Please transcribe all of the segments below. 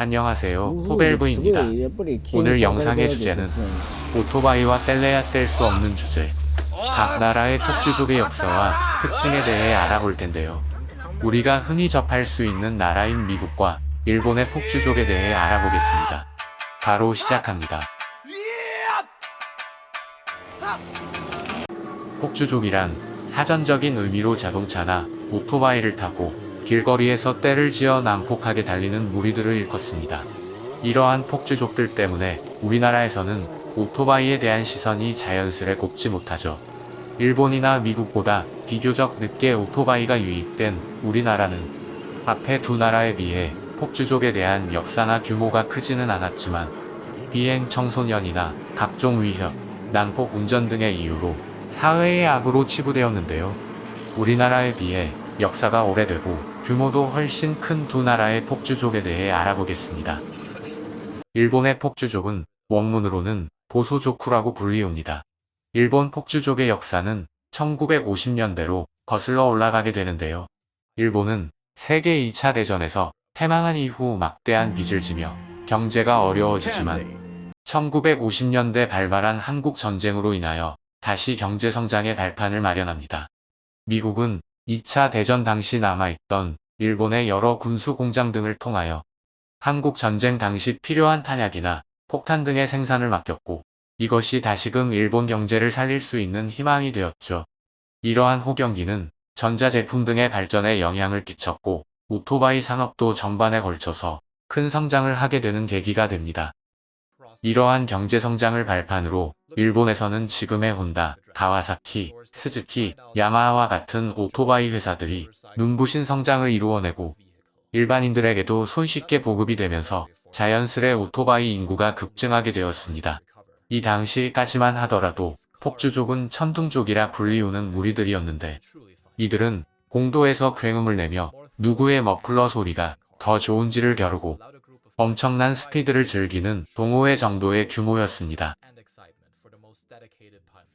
안녕하세요 호벨브입니다. 오늘 영상의 주제는 오토바이와 뗄래야 뗄 수 없는 주제 각 나라의 톡주족의 역사와 특징에 대해 알아볼 텐데요. 우리가 흔히 접할 수 있는 나라인 미국과 일본의 폭주족에 대해 알아보겠습니다. 바로 시작합니다. 폭주족이란 사전적인 의미로 자동차나 오토바이를 타고 길거리에서 때를 지어 난폭하게 달리는 무리들을 일컫습니다. 이러한 폭주족들 때문에 우리나라에서는 오토바이에 대한 시선이 자연스레 곱지 못하죠. 일본이나 미국보다 비교적 늦게 오토바이가 유입된 우리나라는 앞에 두 나라에 비해 폭주족에 대한 역사나 규모가 크지는 않았지만 비행 청소년이나 각종 위협, 난폭 운전 등의 이유로 사회의 악으로 치부되었는데요. 우리나라에 비해 역사가 오래되고 규모도 훨씬 큰 두 나라의 폭주족에 대해 알아보겠습니다. 일본의 폭주족은 원문으로는 보소조쿠라고 불리웁니다. 일본 폭주족의 역사는 1950년대로 거슬러 올라가게 되는데요. 일본은 세계 2차 대전에서 패망한 이후 막대한 빚을 지며 경제가 어려워지지만 1950년대 발발한 한국 전쟁으로 인하여 다시 경제 성장의 발판을 마련합니다. 미국은 2차 대전 당시 남아있던 일본의 여러 군수 공장 등을 통하여 한국 전쟁 당시 필요한 탄약이나 폭탄 등의 생산을 맡겼고 이것이 다시금 일본 경제를 살릴 수 있는 희망이 되었죠. 이러한 호경기는 전자제품 등의 발전에 영향을 끼쳤고 오토바이 산업도 전반에 걸쳐서 큰 성장을 하게 되는 계기가 됩니다. 이러한 경제 성장을 발판으로 일본에서는 지금의 혼다, 가와사키, 스즈키, 야마하와 같은 오토바이 회사들이 눈부신 성장을 이루어내고 일반인들에게도 손쉽게 보급이 되면서 자연스레 오토바이 인구가 급증하게 되었습니다. 이 당시까지만 하더라도 폭주족은 천둥족이라 불리우는 무리들이었는데 이들은 공도에서 굉음을 내며 누구의 머플러 소리가 더 좋은지를 겨루고 엄청난 스피드를 즐기는 동호회 정도의 규모였습니다.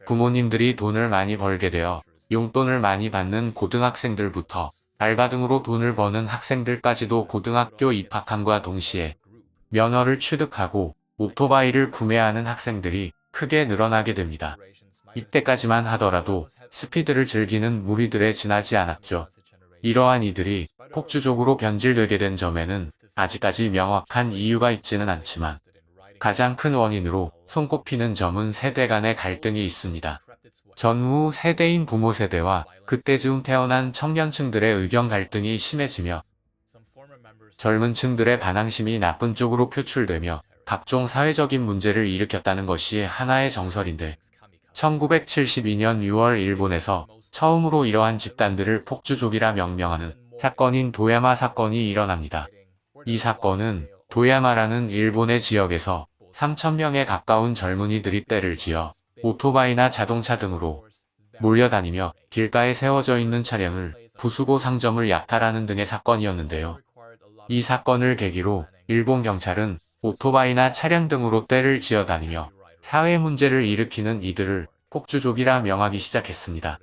부모님들이 돈을 많이 벌게 되어 용돈을 많이 받는 고등학생들부터 알바 등으로 돈을 버는 학생들까지도 고등학교 입학함과 동시에 면허를 취득하고 오토바이를 구매하는 학생들이 크게 늘어나게 됩니다. 이때까지만 하더라도 스피드를 즐기는 무리들에 지나지 않았죠. 이러한 이들이 폭주족으로 변질되게 된 점에는 아직까지 명확한 이유가 있지는 않지만 가장 큰 원인으로 손꼽히는 점은 세대 간의 갈등이 있습니다. 전후 세대인 부모 세대와 그때쯤 태어난 청년층들의 의견 갈등이 심해지며 젊은 층들의 반항심이 나쁜 쪽으로 표출되며 각종 사회적인 문제를 일으켰다는 것이 하나의 정설인데 1972년 6월 일본에서 처음으로 이러한 집단들을 폭주족이라 명명하는 사건인 도야마 사건이 일어납니다. 이 사건은 도야마라는 일본의 지역에서 3천명에 가까운 젊은이들이 때를 지어 오토바이나 자동차 등으로 몰려다니며 길가에 세워져 있는 차량을 부수고 상점을 약탈하는 등의 사건이었는데요. 이 사건을 계기로 일본 경찰은 오토바이나 차량 등으로 때를 지어 다니며 사회 문제를 일으키는 이들을 폭주족이라 명하기 시작했습니다.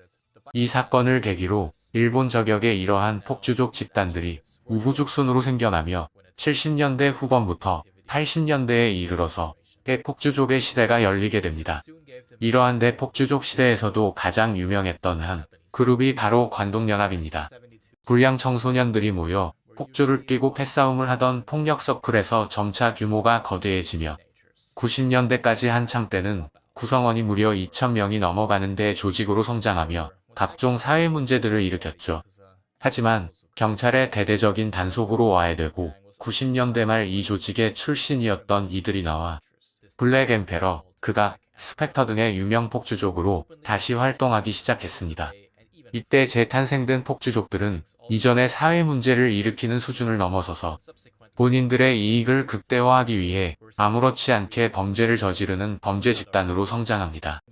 이 사건을 계기로 일본 저격의 이러한 폭주족 집단들이 우후죽순으로 생겨나며 70년대 후반부터 80년대에 이르러서 대폭주족의 시대가 열리게 됩니다. 이러한 대폭주족 시대에서도 가장 유명했던 한 그룹이 바로 관동연합입니다. 불량 청소년들이 모여 폭주를 끼고 패싸움을 하던 폭력 서클에서 점차 규모가 거대해지며 90년대까지 한창 때는 구성원이 무려 2,000명이 넘어가는 대 조직으로 성장하며 각종 사회 문제들을 일으켰죠. 하지만 경찰의 대대적인 단속으로 와해되고 90년대 말 이 조직의 출신이었던 이들이 나와 블랙 엠페러, 극악, 스펙터 등의 유명 폭주족으로 다시 활동하기 시작했습니다. 이때 재탄생된 폭주족들은 이전의 사회 문제를 일으키는 수준을 넘어서서 본인들의 이익을 극대화하기 위해 아무렇지 않게 범죄를 저지르는 범죄 집단으로 성장합니다.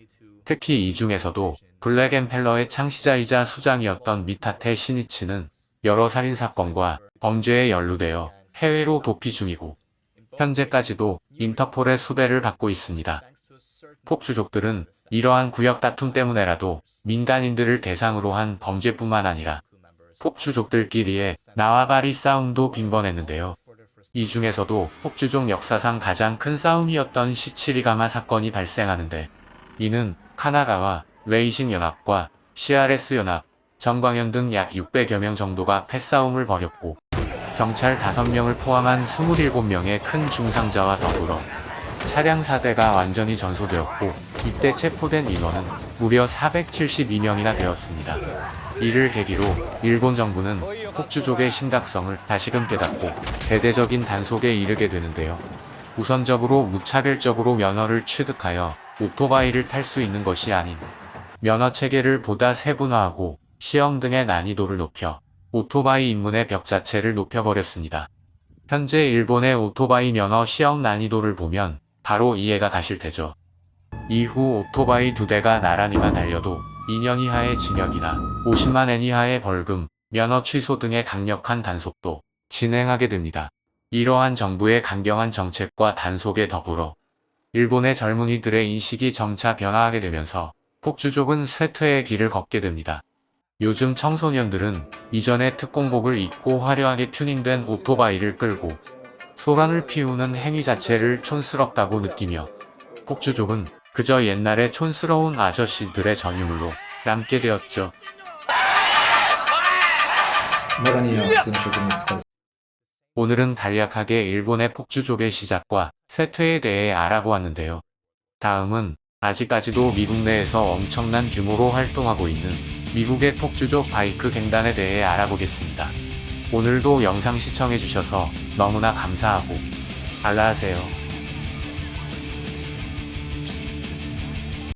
특히 이 중에서도 블랙 엠펠러의 창시자이자 수장이었던 미타테 시니치는 여러 살인사건과 범죄에 연루되어 해외로 도피 중이고 현재까지도 인터폴의 수배를 받고 있습니다. 폭주족들은 이러한 구역 다툼 때문에라도 민간인들을 대상으로 한 범죄뿐만 아니라 폭주족들끼리의 나와 바리 싸움도 빈번했는데요. 이 중에서도 폭주족 역사상 가장 큰 싸움이었던 시치리가마 사건이 발생하는데 이는 카나가와 레이신 연합과 CRS 연합, 정광현 등 약 600여 명 정도가 패싸움을 벌였고 경찰 5명을 포함한 27명의 큰 중상자와 더불어 차량 4대가 완전히 전소되었고 이때 체포된 인원은 무려 472명이나 되었습니다. 이를 계기로 일본 정부는 폭주족의 심각성을 다시금 깨닫고 대대적인 단속에 이르게 되는데요. 우선적으로 무차별적으로 면허를 취득하여 오토바이를 탈 수 있는 것이 아닌 면허 체계를 보다 세분화하고 시험 등의 난이도를 높여 오토바이 입문의 벽 자체를 높여버렸습니다. 현재 일본의 오토바이 면허 시험 난이도를 보면 바로 이해가 가실 테죠. 이후 오토바이 두 대가 나란히만 달려도 2년 이하의 징역이나 50만 엔 이하의 벌금, 면허 취소 등의 강력한 단속도 진행하게 됩니다. 이러한 정부의 강경한 정책과 단속에 더불어 일본의 젊은이들의 인식이 점차 변화하게 되면서 폭주족은 쇠퇴의 길을 걷게 됩니다. 요즘 청소년들은 이전의 특공복을 입고 화려하게 튜닝된 오토바이를 끌고 소란을 피우는 행위 자체를 촌스럽다고 느끼며 폭주족은 그저 옛날의 촌스러운 아저씨들의 전유물로 남게 되었죠. 오늘은 간략하게 일본의 폭주족의 시작과 세퇴에 대해 알아보았는데요. 다음은 아직까지도 미국 내에서 엄청난 규모로 활동하고 있는 미국의 폭주족 바이크 갱단에 대해 알아보겠습니다. 오늘도 영상 시청해주셔서 너무나 감사하고 알라하세요.